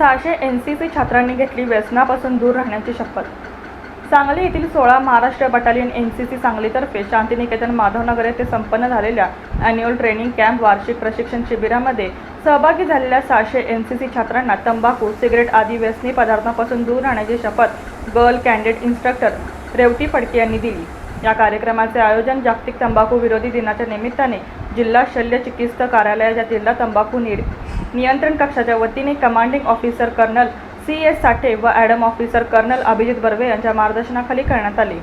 सहाशे N C C छात्रांनी घेतली व्यसनापासून दूर राहण्याची शपथ. सांगली येथील सोळा Maharashtra battalion N C C सांगलीतर्फे Shantiniketan Madhavnagar येथे संपन्न झालेल्या अॅन्युअल ट्रेनिंग कॅम्प वार्षिक प्रशिक्षण शिबिरामध्ये सहभागी झालेल्या सहाशे एन सी सी छात्रांना तंबाखू सिगरेट आदी व्यसनी पदार्थांपासून दूर राहण्याची शपथ girl candidate instructor Revati Phadke यांनी दिली. या कार्यक्रमाचे आयोजन जागतिक तंबाखू विरोधी दिनाच्या निमित्ताने जिल्हा शल्य चिकित्सक कार्यालयाच्या जिल्हा तंबाखू निर नियंत्रण कक्षाच्या वतीने commanding officer colonel C S Sathe व adm officer colonel Abhijit Barve यांच्या मार्गदर्शनाखाली करण्यात आले.